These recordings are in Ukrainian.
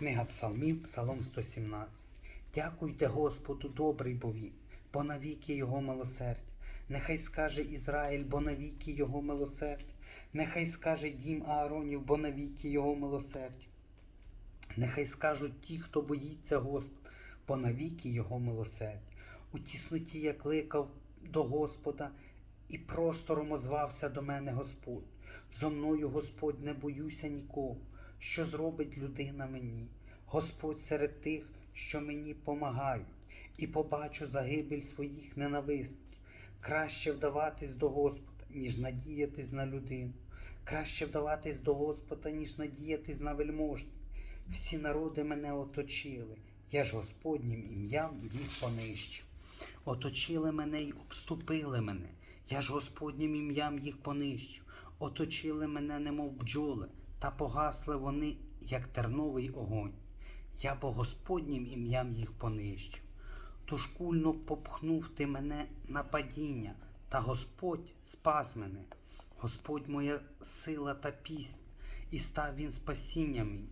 Книга Псалмів, Псалом 117. Дякуйте Господу, добрий бо він, бо навіки Його милосердя. Нехай скаже Ізраїль, бо навіки Його милосердя. Нехай скаже дім Ааронів, бо навіки Його милосердя. Нехай скажуть ті, хто боїться Господа, бо навіки Його милосердя. У тісноті я кликав до Господа, і простором озвався до мене Господь. Зо мною Господь не боюся нікого, що зробить людина мені. Господь серед тих, що мені помагають, і побачу загибель своїх ненависників. Краще вдаватись до Господа, ніж надіятись на людину. Краще вдаватись до Господа, ніж надіятись на вельможних. Всі народи мене оточили, я ж Господнім ім'ям їх понищив. Оточили мене й обступили мене, я ж Господнім ім'ям їх понищив. Оточили мене, немов бджоли, та погасли вони, як терновий огонь. Я бо Господнім ім'ям їх понищив. Тож кульно попхнув ти мене на падіння, та Господь спас мене. Господь моя сила та пісня, і став він спасінням мені.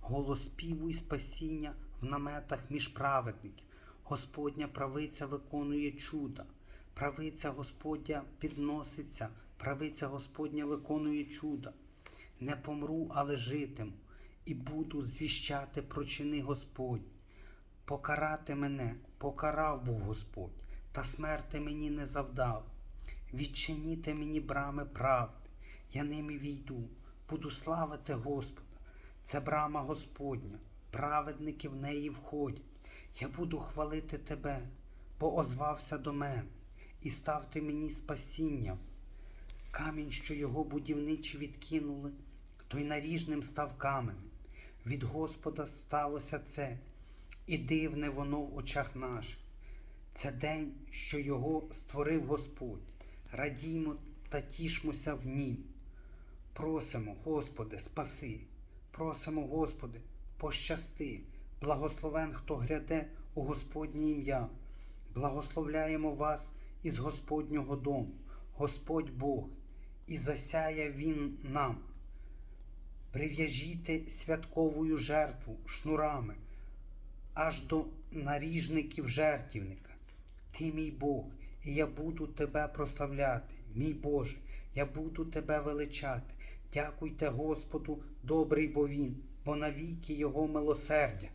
Голос співу і спасіння в наметах між праведників. Господня правиця виконує чуда. Правиця Господня підноситься, правиця Господня виконує чуда. Не помру, але житиму, і буду звіщати про чини Господні. Покарати мене, покарав був Господь, та смерти мені не завдав. Відчиніте мені брами правди, я ними війду, буду славити Господа. Це брама Господня, праведники в неї входять. Я буду хвалити тебе, бо озвався до мене, і став ти мені спасінням. Камінь, що його будівничі відкинули, той наріжним став каменем. Від Господа сталося це, і дивне воно в очах наших. Це день, що його створив Господь. Радіймо та тішмося в нім. Просимо, Господи, спаси, просимо, Господи, пощасти, благословен, хто гряде у Господнє ім'я. Благословляємо вас із Господнього дому, Господь Бог, і засяє Він нам. Прив'яжіте святкову жертву шнурами аж до наріжників жертівника. Ти мій Бог, і я буду тебе прославляти, мій Боже, я буду тебе величати. Дякуйте Господу, добрий бо Він, бо навіки Його милосердя.